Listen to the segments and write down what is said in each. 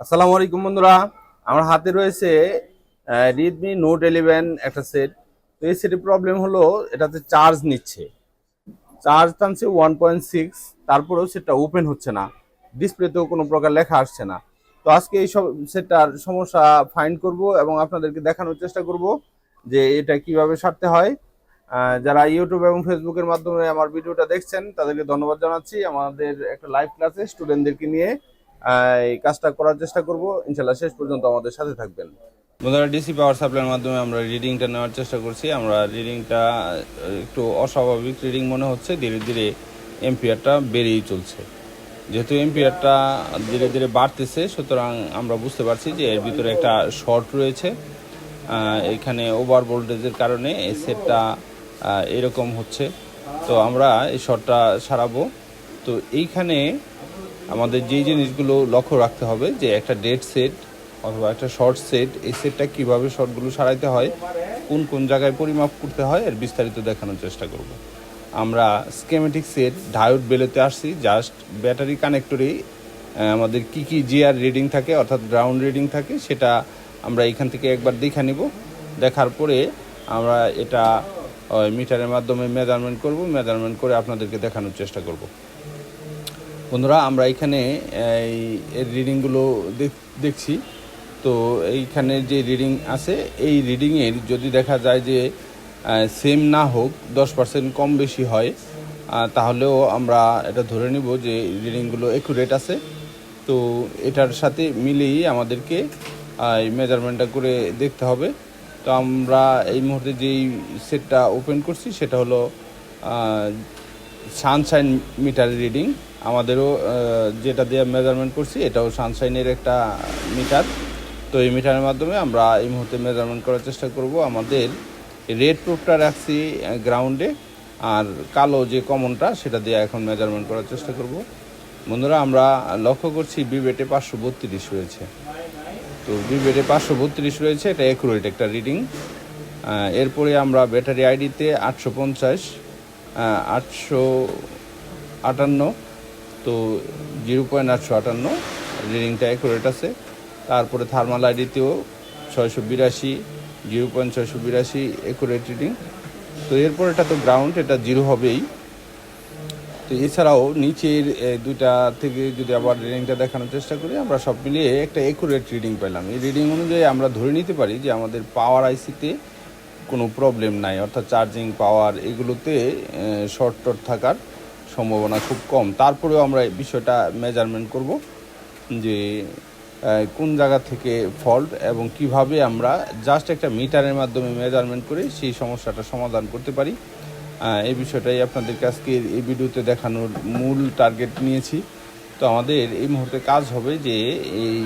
আসসালামু আলাইকুম বন্ধুরা। আমার হাতে রয়েছে রিডমি নোট ইলেভেন একটা সেট তো এই সেটের প্রবলেম হলো, এটাতে চার্জ নিচ্ছে। চার্জ টানছে ওয়ান পয়েন্ট সিক্স তারপরেও সেটটা ওপেন হচ্ছে না। ডিসপ্লেতেও কোনো প্রকার লেখা আসছে না। তো আজকে এই সব সেটটার সমস্যা ফাইন্ড করব এবং আপনাদেরকে দেখানোর চেষ্টা করব যে এটা কীভাবে সারতে হয়। যারা ইউটিউব এবং ফেসবুকের মাধ্যমে আমার ভিডিওটা দেখছেন, তাদেরকে ধন্যবাদ জানাচ্ছি। আমাদের একটা লাইভ ক্লাসে স্টুডেন্টদেরকে নিয়ে এই কাজটা করার চেষ্টা করব। ইনশাল্লাহ শেষ পর্যন্ত আমাদের সাথে থাকবেন। বন্ধুরা ডিসি পাওয়ার সাপ্লাইয়ের মাধ্যমে আমরা রিডিংটা নেওয়ার চেষ্টা করছি। আমরা রিডিংটা একটু অস্বাভাবিক রিডিং মনে হচ্ছে। ধীরে ধীরে এম্পিয়ারটা বেড়েই চলছে। যেহেতু এম্পিয়ারটা ধীরে ধীরে বাড়তেছে, সুতরাং আমরা বুঝতে পারছি যে এর ভিতরে একটা শর্ট রয়েছে। এখানে ওভার ভোল্টেজের কারণে এই সেটটা এরকম হচ্ছে। তো আমরা এই শর্টটা সারাবো। তো এইখানে আমাদের যেই জিনিসগুলো লক্ষ্য রাখতে হবে যে একটা ডেড সেট অথবা একটা শর্ট সেট, এই সেটটা কীভাবে শর্টগুলো সারাইতে হয়, কোন কোন জায়গায় পরিমাপ করতে হয়, এর বিস্তারিত দেখানোর চেষ্টা করব। আমরা স্কেমেটিক সেট ডায়োড বেলোতে আসছি জাস্ট ব্যাটারি কানেক্টরেই আমাদের কি কি জিআর রিডিং থাকে, অর্থাৎ গ্রাউন্ড রিডিং থাকে, সেটা আমরা এখান থেকে একবার দেখে নিব। দেখার পরে আমরা এটা মিটারের মাধ্যমে মেজারমেন্ট করব মেজারমেন্ট করে আপনাদেরকে দেখানোর চেষ্টা করব। বন্ধুরা, আমরা এখানে এই রিডিংগুলো দেখ- দেখছি। তো এইখানে যে রিডিং আছে, এই রিডিংয়ের যদি দেখা যায় যে সেম না হোক, দশ পার্সেন্ট কম বেশি হয় তাহলেও আমরা এটা ধরে নিব যে রিডিংগুলো একুরেট আছে। তো এটার সাথে মিলেই আমাদেরকে এই মেজারমেন্টটা করে দেখতে হবে। তো আমরা এই মুহূর্তে যেই সেটটা ওপেন করছি, সেটা হলো সানশাইন মিটার রিডিং আমাদেরও যেটা দিয়ে মেজারমেন্ট করছি, এটাও সানশাইনের একটা মিটার। তো এই মিটারের মাধ্যমে আমরা এই মুহূর্তে মেজারমেন্ট করার চেষ্টা করব। আমাদের রেড প্রুফটা রাখছি গ্রাউন্ডে আর কালো যে কমনটা সেটা দিয়ে এখন মেজারমেন্ট করার চেষ্টা করব। বন্ধুরা, আমরা লক্ষ্য করছি বিবেটে পাঁচশো বত্রিশ রয়েছে তো বিবেটে পাঁচশো বত্রিশ রয়েছে, এটা একুরেট একটা রিডিং এরপরে আমরা ব্যাটারি আইডিতে আটশো পঞ্চাশ আটশো আটান্ন তো জিরো পয়েন্ট আটশো আটান্ন রিডিংটা অ্যাকুরেট আছে। তারপরে থার্মাল আইডিতেও ছয়শো বিরাশি, জিরো পয়েন্ট ছয়শো বিরাশি অ্যাকুরেট রিডিং তো এরপর এটা তো গ্রাউন্ড এটা জিরো হবেই। তো এছাড়াও নিচের দুইটা থেকে যদি আবার রিডিংটা দেখানোর চেষ্টা করি, আমরা সব মিলিয়ে একটা একুরেট রিডিং পেলাম। এই রিডিং অনুযায়ী আমরা ধরে নিতে পারি যে আমাদের পাওয়ার আইসিতে কোনো প্রবলেম নাই। অর্থাৎ চার্জিং পাওয়ার এগুলোতে শর্ট টর্ট থাকার সম্ভাবনা খুব কম। তারপরেও আমরা বিষয়টা মেজারমেন্ট করব যে কোন জায়গা থেকে ফল্ট এবং কীভাবে আমরা জাস্ট একটা মিটারের মাধ্যমে মেজারমেন্ট করে সেই সমস্যাটা সমাধান করতে পারি। এই বিষয়টাই আপনাদেরকে আজকে এই ভিডিওতে দেখানোর মূল টার্গেট নিয়েছি। তো আমাদের এই মুহূর্তে কাজ হবে যে, এই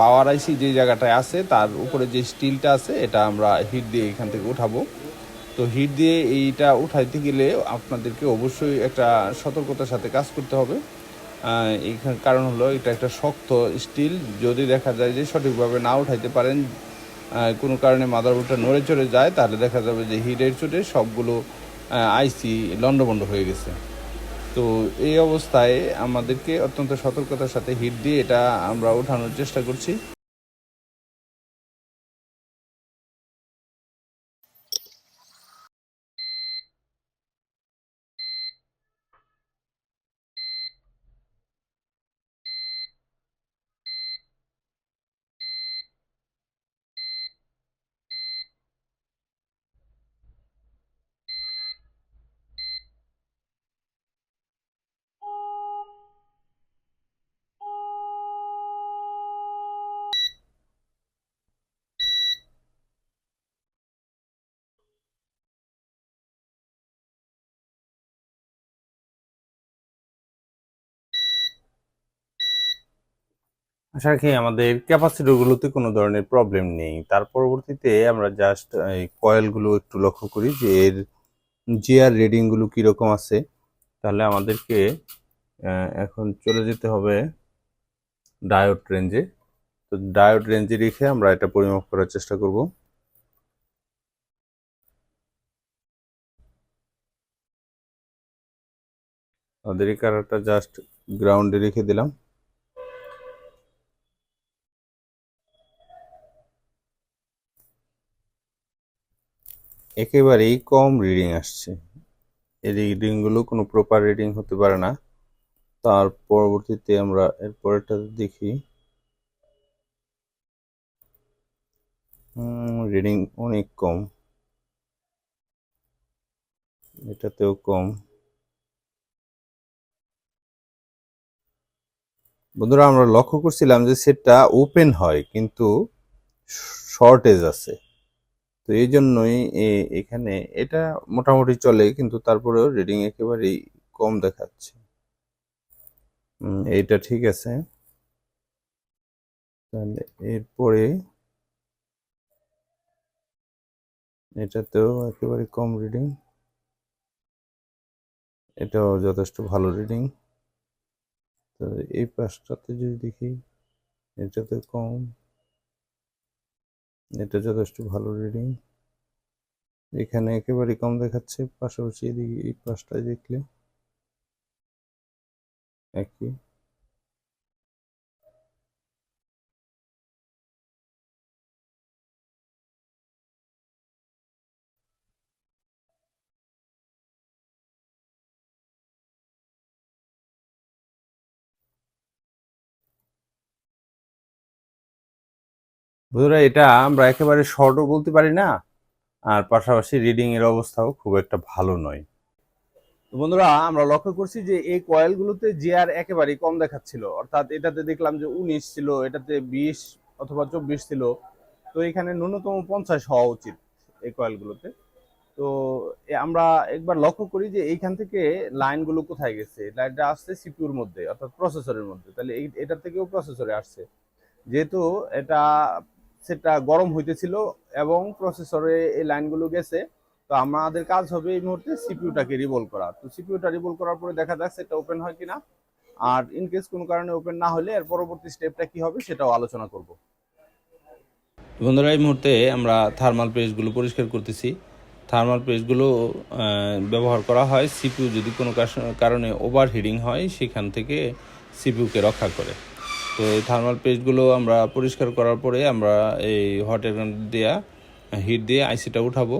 পাওয়ার আইসি যে জায়গাটায় আছে, তার উপরে যে স্টিলটা আছে, এটা আমরা হিট দিয়ে এখান থেকে উঠাবো। তো হিট দিয়ে এইটা উঠাইতে গেলে আপনাদেরকে অবশ্যই একটা সতর্কতার সাথে কাজ করতে হবে। এইখান কারণ হলো এটা একটা শক্ত স্টিল। যদি দেখা যায় যে সঠিকভাবে না উঠাইতে পারেন কোনো কারণে মাদারবোর্ডটা নড়ে চড়ে যায়, তাহলে দেখা যাবে যে হিটের চোটে সবগুলো আইসি লন্ডভন্ড হয়ে গেছে। তো এই অবস্থায় আমাদেরকে অত্যন্ত সতর্কতার সাথে হিট দিয়ে এটা আমরা ওঠানোর চেষ্টা করছি। আশা রাখি আমাদের ক্যাপাসিটরগুলোতে কোনো ধরনের প্রবলেম নেই। তার পরবর্তীতে আমরা জাস্ট এই কয়েলগুলো একটু লক্ষ্য করি যে এর জিআর রিডিংগুলো কীরকম আছে। তাহলে আমাদেরকে এখন চলে যেতে হবে ডায়োড রেঞ্জে তো ডায়োড রেঞ্জে রেখে আমরা এটা পরিমাপ করার চেষ্টা করব। আমাদের এই কারারটা জাস্ট গ্রাউন্ডে রেখে দিলাম। একেবারেই কম রিডিং আসছে। এই রিডিংগুলো কোনো প্রপার রিডিং হতে পারে না। তার পরবর্তীতে আমরা এর দেখি। রিডিং অনেক কম। এটাতেও কম। বন্ধুরা, আমরা লক্ষ্য করছিলাম যে সেটটা ওপেন হয়, কিন্তু শর্টেজ আছে। তো এই জন্যই এখানে এটা মোটামুটি চলে, কিন্তু তারপরেও রিডিং একেবারেই কম দেখাচ্ছে। এইটা ঠিক আছে। তাহলে এরপরে এটাতেও একেবারে কম রিডিং এটাও যথেষ্ট ভালো রিডিং তো এই পাশটাতে যদি দেখি এটাতে কম। এটা যথেষ্ট ভালো রিডিং এখানে একেবারে কম দেখাচ্ছে পাশাপাশি এদিকে এই পাশটায় দেখলে একই। বন্ধুরা, এটা আমরা একেবারে শর্টও বলতে পারি না, আর পাশাপাশি রিডিং এর অবস্থাও খুব একটা ভালো নয়। তো বন্ধুরা, আমরা লক্ষ্য করছি যে এই কয়েলগুলোতে জিআর একেবারেই কম দেখাচ্ছিল, অর্থাৎ এটাতে দেখলাম যে উনিশ ছিল, এটাতে বিশ অথবা চব্বিশ ছিল, তো এখানে ন্যূনতম পঞ্চাশ হওয়া উচিত এই কয়েলগুলোতে তো আমরা একবার লক্ষ্য করি যে এইখান থেকে লাইনগুলো কোথায় গেছে? লাইনটা আসছে সিপিউর মধ্যে, অর্থাৎ প্রসেসরের মধ্যে। তাহলে এই এটা থেকেও প্রসেসরে আসছে। যেহেতু এটা সেটা গরম হইতেছিল এবং প্রসেসরে এই লাইনগুলো গেছে। তো আমাদের কাজ হবে এই মুহূর্তে সিপিইউটাকে রিভলভ করা। তো সিপিইউটা রিভলভ করার পরে দেখা যাক সেটা ওপেন হয় কিনা। আর ইন কেস কোনো কারণে ওপেন না হলে এর পরবর্তী স্টেপটা কি হবে সেটাও আলোচনা করব। বন্ধুরা, এই মুহূর্তে আমরা থার্মাল পেজগুলো পরিষ্কার করতেছি। থার্মাল পেজগুলো ব্যবহার করা হয় সিপিউ যদি কোনো কারণে ওভার হিটিং হয়, সেখান থেকে সিপিউকে রক্ষা করে। তো এই থার্মাল পেজগুলো আমরা পরিষ্কার করার পরে আমরা এই হট এয়ার দেওয়া হিট দিয়ে আইসিটা উঠাবো।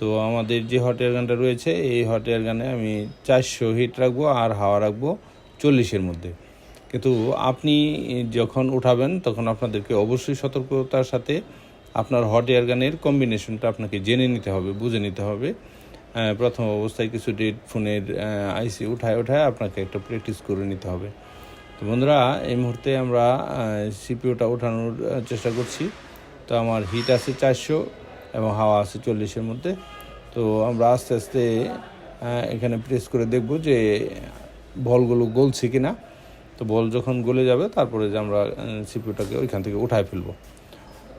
তো আমাদের যে হট এয়ার গানটা রয়েছে, এই হট এয়ার গানে আমি চারশো হিট রাখব আর হাওয়া রাখব চল্লিশের মধ্যে। কিন্তু আপনি যখন উঠাবেন, তখন আপনাদেরকে অবশ্যই সতর্কতার সাথে আপনার হট এয়ার গানের কম্বিনেশনটা আপনাকে জেনে নিতে হবে, বুঝে নিতে হবে। প্রথম অবস্থায় কিছু ডেড ফোনের আইসি উঠায় উঠায় আপনাকে একটা প্র্যাকটিস করে নিতে হবে। তো বন্ধুরা, এই মুহূর্তে আমরা সিপিওটা ওঠানোর চেষ্টা করছি। তো আমার হিট আছে চারশো এবং হাওয়া আছে চল্লিশের মধ্যে। তো আমরা আস্তে আস্তে এখানে প্রেস করে দেখব যে বলগুলো গলছে কি না তো বল যখন গলে যাবে, তারপরে যে আমরা সিপিউটাকে ওইখান থেকে উঠায় ফেলব।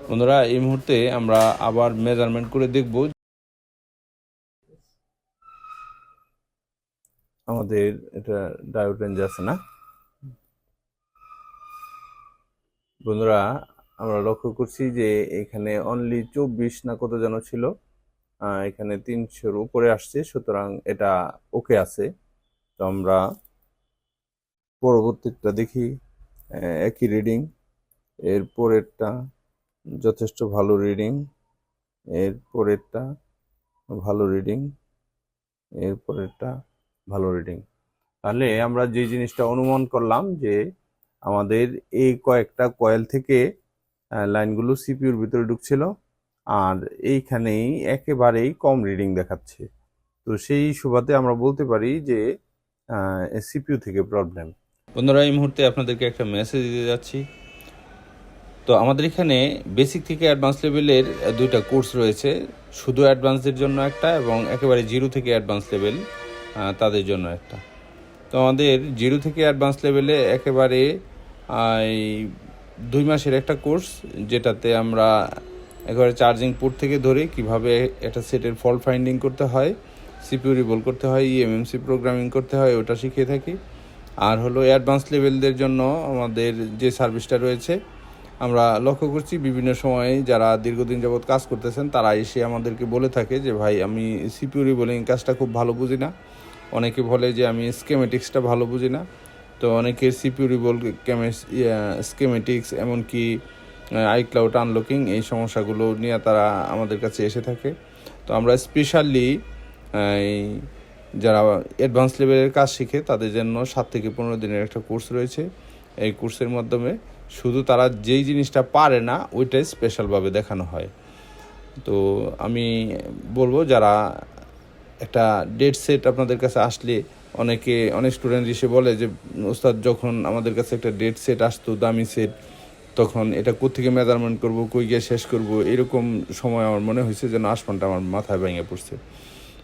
বন্ধুরা, এই মুহূর্তে আমরা আবার মেজারমেন্ট করে দেখব আমাদের এটা ডায়োড রেঞ্জ আছে না? বন্ধুরা, আমরা লক্ষ্য করছি যে এখানে অনলি চব্বিশ না কত যেন ছিল এখানে তিনশোর উপরে আসছে, সুতরাং এটা ওকে আছে। তো আমরা পরবর্তীটা দেখি একই রিডিং এর পরেরটা যথেষ্ট ভালো রিডিং এর পরেরটা ভালো রিডিং এর পরেরটা ভালো রিডিং তাহলে আমরা যে জিনিসটা অনুমান করলাম যে আমাদের এই কয়েকটা কয়েল থেকে লাইনগুলো সিপিউর ভিতরে ঢুকছিল আর এইখানেই একেবারেই কম রিডিং দেখাচ্ছে। তো সেই সুবাদে আমরা বলতে পারি যে সিপিউ থেকে প্রবলেম। বন্ধুরা, এই মুহূর্তে আপনাদেরকে একটা মেসেজ দিতে যাচ্ছি। তো আমাদের এখানে বেসিক থেকে অ্যাডভান্স লেভেলের দুইটা কোর্স রয়েছে। শুধু অ্যাডভান্সদের জন্য একটা এবং একেবারে জিরো থেকে অ্যাডভান্স লেভেল তাদের জন্য একটা। তো আমাদের জিরো থেকে অ্যাডভান্স লেভেলে একেবারে দুই মাসের একটা কোর্স যেটাতে আমরা একবারে চার্জিং পোর্ট থেকে ধরে কীভাবে একটা সেটের ফল্ট ফাইন্ডিং করতে হয় সিপিউ রিবল করতে হয় ইএমএমসি প্রোগ্রামিং করতে হয়, ওটা শিখিয়ে থাকি। আর হলো অ্যাডভান্স লেভেলদের জন্য আমাদের যে সার্ভিসটা রয়েছে, আমরা লক্ষ্য করছি বিভিন্ন সময়ে যারা দীর্ঘদিন যাবৎ কাজ করতেছেন, তারা এসে আমাদেরকে বলে থাকে যে, ভাই, আমি সিপিউ রিবোলিং কাজটা খুব ভালো বুঝি না। অনেকে বলে যে, আমি স্কেমেটিক্সটা ভালো বুঝি না। তো অনেকের সিপিউ রিবল স্কেমেটিক্স এমনকি আইক্লাউড আনলকিং এই সমস্যাগুলো নিয়ে তারা আমাদের কাছে এসে থাকে। তো আমরা স্পেশালি যারা অ্যাডভান্স লেভেলের কাজ শিখে তাদের জন্য সাত থেকে পনেরো দিনের একটা কোর্স রয়েছে। এই কোর্সের মাধ্যমে শুধু তারা যেই জিনিসটা পারে না, ওইটাই স্পেশালভাবে দেখানো হয়। তো আমি বলব, যারা একটা ডেট সেট আপনাদের কাছে আসলে অনেকে, অনেক স্টুডেন্ট এসে বলে যে, ওস্তাদ, যখন আমাদের কাছে একটা ডেট সেট আসতো, দামি সেট তখন এটা কোথেকে মেজারমেন্ট করব, কই গিয়ে শেষ করব? এরকম সময় আমার মনে হয়েছে যেন আসমানটা আমার মাথায় ভেঙে পড়ছে।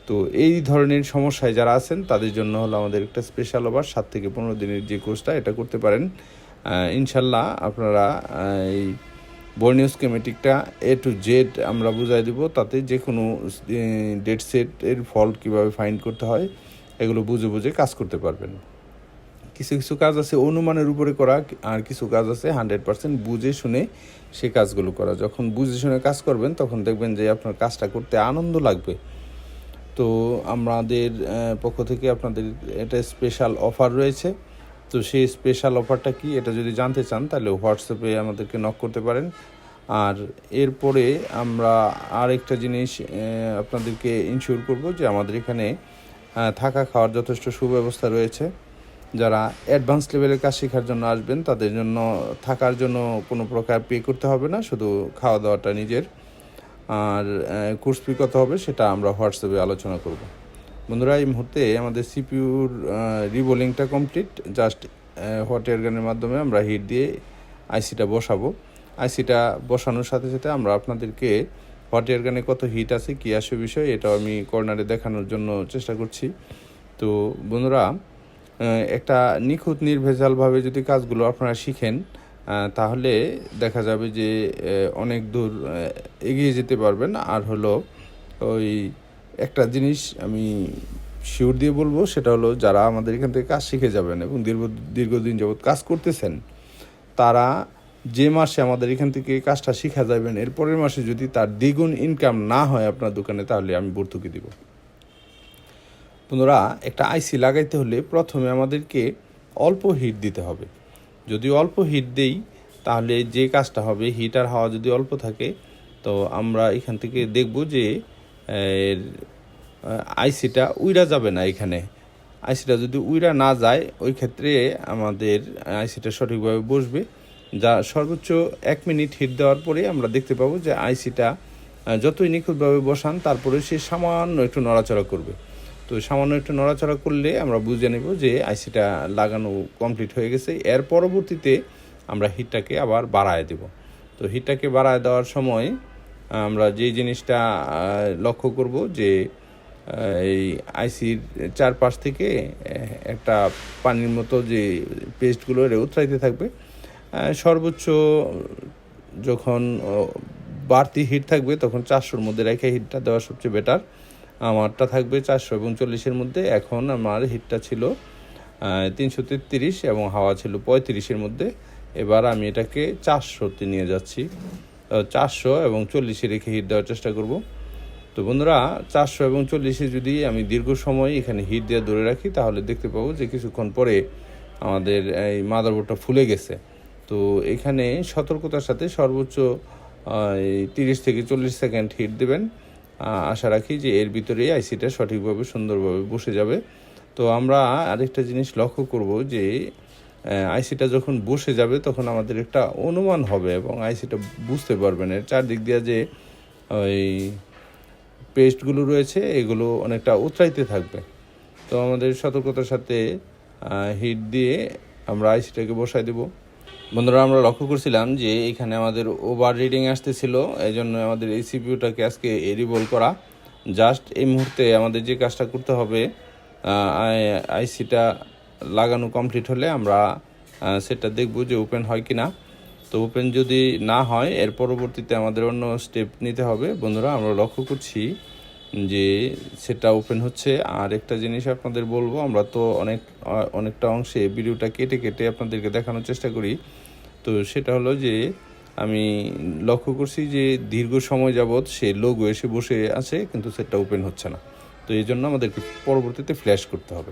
তো এই ধরনের সমস্যায় যারা আছেন, তাদের জন্য হলো আমাদের একটা স্পেশাল ওভার সাত থেকে পনেরো দিনের যে কোর্সটা এটা করতে পারেন। ইনশাল্লাহ আপনারা এই বর্ণীয় স্কেমেটিকটা এ টু জেড আমরা বুঝাই দিব। তাতে যে কোনো ডেট সেটের ফল্ট কীভাবে ফাইন্ড করতে হয় এগুলো বুঝে বুঝে কাজ করতে পারবেন। কিছু কিছু কাজ আছে অনুমানের উপরে করা আর কিছু কাজ আছে হান্ড্রেড পার্সেন্ট বুঝে শুনে সে কাজগুলো করা। যখন বুঝে শুনে কাজ করবেন, তখন দেখবেন যে আপনার কাজটা করতে আনন্দ লাগবে। তো আমাদের পক্ষ থেকে আপনাদের এটা স্পেশাল অফার রয়েছে। তো সেই স্পেশাল অফারটা কি? এটা যদি জানতে চান, তাহলে হোয়াটসঅ্যাপে আমাদেরকে নক করতে পারেন। আর এরপরে আমরা আরেকটা জিনিস আপনাদেরকে ইনশিওর করব যে আমাদের এখানে থাকা খাওয়ার যথেষ্ট সুব্যবস্থা রয়েছে। যারা অ্যাডভান্স লেভেলের কাজ শেখার জন্য আসবেন, তাদের জন্য থাকার জন্য কোনো প্রকার পে করতে হবে না, শুধু খাওয়া দাওয়াটা নিজের। আর কোর্স ফি কত হবে সেটা আমরা হোয়াটসঅ্যাপে আলোচনা করব। বন্ধুরা, এই মুহূর্তে আমাদের সিপিউর রিবোলিংটা কমপ্লিট জাস্ট হট এয়ারগানের মাধ্যমে আমরা হিট দিয়ে আইসিটা বসাবো। আইসিটা বসানোর সাথে সাথে আমরা আপনাদেরকে হট এয়ার গানে কত হিট আছে, কী আসে বিষয়, এটাও আমি কর্নারে দেখানোর জন্য চেষ্টা করছি। তো বন্ধুরা একটা নিখুঁত নির্ভেজালভাবে যদি কাজগুলো আপনারা শিখেন তাহলে দেখা যাবে যে অনেক দূর এগিয়ে যেতে পারবেন। আর হলো ওই একটা জিনিস আমি শিওর দিয়ে বলব, সেটা হলো যারা আমাদের এখান থেকে কাজ শিখে যাবেন এবং দীর্ঘ, দীর্ঘদিন যাবৎ কাজ করতেছেন, তারা যে মাসে আমাদের এখান থেকে কাজটা শিখা যাবেন এরপরের মাসে যদি তার দ্বিগুণ ইনকাম না হয় আপনার দোকানে, তাহলে আমি ভর্তুকি দিব। বন্ধুরা, একটা আইসি লাগাইতে হলে প্রথমে আমাদেরকে অল্প হিট দিতে হবে। যদি অল্প হিট দেই, তাহলে যে কাজটা হবে হিট আর হাওয়া যদি অল্প থাকে, তো আমরা এখান থেকে দেখব যে আইসিটা উইরা যাবে না এখানে। আইসিটা যদি উইরা না যায়, ওই ক্ষেত্রে আমাদের আইসিটা সঠিকভাবে বসবে। যা সর্বোচ্চ এক মিনিট হিট দেওয়ার পরে আমরা দেখতে পাবো যে আইসিটা যতই নিখুঁতভাবে বসান, তারপরে সে সামান্য একটু নড়াচড়া করবে। তো সামান্য একটু নড়াচড়া করলে আমরা বুঝে নেব যে আইসিটা লাগানো কমপ্লিট হয়ে গেছে। এর পরবর্তীতে আমরা হিটটাকে আবার বাড়ায় দেব। তো হিটটাকে বাড়ায় দেওয়ার সময় আমরা যে জিনিসটা লক্ষ্য করব যে এই আইসির চারপাশ থেকে একটা পানির মতো যে পেস্টগুলো এটা উতরাইতে থাকবে। সর্বোচ্চ যখন বাড়তি হিট থাকবে, তখন চারশোর মধ্যে রেখে হিটটা দেওয়া সবচেয়ে বেটার আমারটা থাকবে চারশো এবং চল্লিশের মধ্যে। এখন আমার হিটটা ছিল তিনশো তেত্রিশ এবং হাওয়া ছিল পঁয়ত্রিশের মধ্যে। এবার আমি এটাকে চারশোতে নিয়ে যাচ্ছি। চারশো এবং চল্লিশে রেখে হিট দেওয়ার চেষ্টা করব। তো বন্ধুরা, চারশো এবং চল্লিশে যদি আমি দীর্ঘ সময় এখানে হিট দিয়ে ধরে রাখি, তাহলে দেখতে পাবো যে কিছুক্ষণ পরে আমাদের এই মাদারবোর্ডটা ফুলে গেছে। তো এখানে সতর্কতার সাথে সর্বোচ্চ তিরিশ থেকে চল্লিশ সেকেন্ড হিট দেবেন। আশা রাখি যে এর ভিতরেই আইসিটা সঠিকভাবে, সুন্দরভাবে বসে যাবে। তো আমরা আরেকটা জিনিস লক্ষ্য করব যে আইসিটা যখন বসে যাবে তখন আমাদের একটা অনুমান হবে এবং আইসিটা বুঝতে পারবেন। এর চারদিক দিয়ে যে, ওই পেস্টগুলো রয়েছে, এগুলো অনেকটা উতরাইতে থাকবে। তো আমাদের সতর্কতার সাথে হিট দিয়ে আমরা আইসিটাকে বসাই দেব। বন্ধুরা, আমরা লক্ষ্য করছিলাম যে এখানে আমাদের ওভার রিডিং আসতেছিল এই জন্য আমাদের এই সিপিউটাকে আজকে এরিবল করা। জাস্ট এই মুহূর্তে আমাদের যে কাজটা করতে হবে আইসিটা লাগানো কমপ্লিট হলে আমরা সেটা দেখব যে ওপেন হয় কি না তো ওপেন যদি না হয়, এর পরবর্তীতে আমাদের অন্য স্টেপ নিতে হবে। বন্ধুরা, আমরা লক্ষ্য করছি যে সেটা ওপেন হচ্ছে। আর একটা জিনিস আপনাদের বলব, আমরা তো অনেক অনেকটা অংশে ভিডিওটা কেটে কেটে আপনাদেরকে দেখানোর চেষ্টা করি। তো সেটা হলো যে আমি লক্ষ্য করছি যে দীর্ঘ সময় যাবৎ সে লোগো এসে বসে আছে, কিন্তু সেটটা ওপেন হচ্ছে না। তো এই জন্য আমাদেরকে পরবর্তীতে ফ্ল্যাশ করতে হবে।